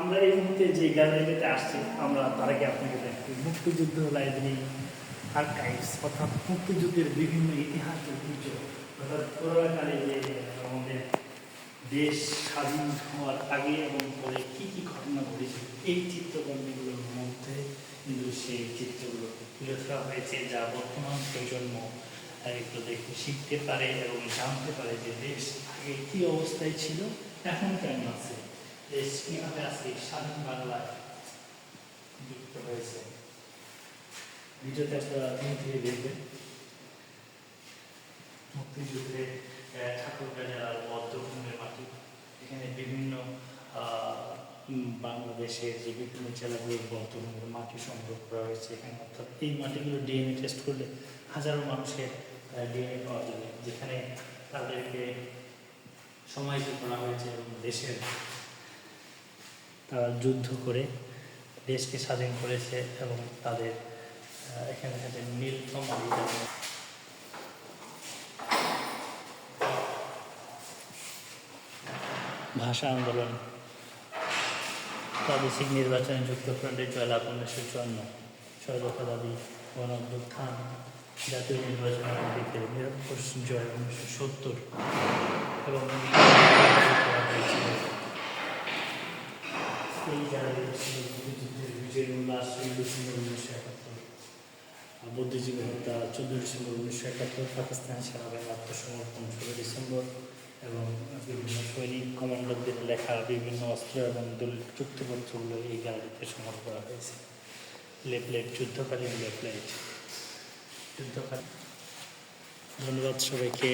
আমরা এই মুহূর্তে যে গ্যালারিতে আসছি, আমরা তার আগে আপনাকে দেখি। মুক্তিযুদ্ধ লাইব্রেরি আর্কাইভস অর্থাৎ মুক্তিযুদ্ধের বিভিন্ন ইতিহাস ঐতিহ্য। অর্থাৎ করোনাকালে যে, আমাদের দেশ স্বাধীন হওয়ার আগে এবং পরে কী কী ঘটনা ঘটেছে, এই চিত্রকর্মীগুলোর মধ্যে কিন্তু সেই চিত্রগুলো তুলে ধরা হয়েছে, যা বর্তমান প্রজন্ম একটু দেখে শিখতে পারে এবং জানতে পারে যে দেশ আগে কী অবস্থায় ছিল, এখন কেমন আছে। দেশ কীভাবে আজকে স্বাধীন বাংলায় যুক্ত হয়েছে ভিডিওতে আপনারা দিন থেকে দেখবেন মুক্তিযুদ্ধে ঠাকুরগাঁ জেলার বদ্ধভূমির মাটি এখানে বিভিন্ন বাংলাদেশের যে বিভিন্ন জেলাগুলোর বদ্ধভূমির মাটি সংগ্রহ করা হয়েছে এখানে অর্থাৎ এই মাটিগুলো ডিএনএ টেস্ট করলে হাজারো মানুষের ডিএনএ পাওয়া যাবে যেখানে তাদেরকে সমাহিত করা হয়েছে এবং দেশের তারা যুদ্ধ করে দেশকে স্বাধীন করেছে এবং তাদের এখানে নীলফামারী যেমন ভাষা আন্দোলন। প্রাদেশিক নির্বাচনে যুক্তফ্রন্টের জয়লাভ উনিশশো চুয়ান্ন। স্বাধীনতা দাবি গণ অভ্যুত্থান জাতীয় নির্বাচনের দিকে জয় উনিশশো সত্তর। এবং করা হয়েছিল। এই জায়গায় মুক্তিযুদ্ধের বিজয়ের উল্লাস ষোলো ডিসেম্বর উনিশশো একাত্তর বুদ্ধিজীবী হত্যা চোদ্দ ডিসেম্বর উনিশশো একাত্তর পাকিস্তান সেনাবাহিনীর আত্মসমর্পণ ষোলো ডিসেম্বর, এবং বিভিন্ন সৈনিক কমান্ডারদের লেখা বিভিন্ন অস্ত্র এবং দলিল চুক্তিপত্রগুলো এই গ্যালারিতে সংগ্রহ করা হয়েছে। লেফলেট যুদ্ধকালীন লেফলেট যুদ্ধকালীন ধন্যবাদ সবাইকে।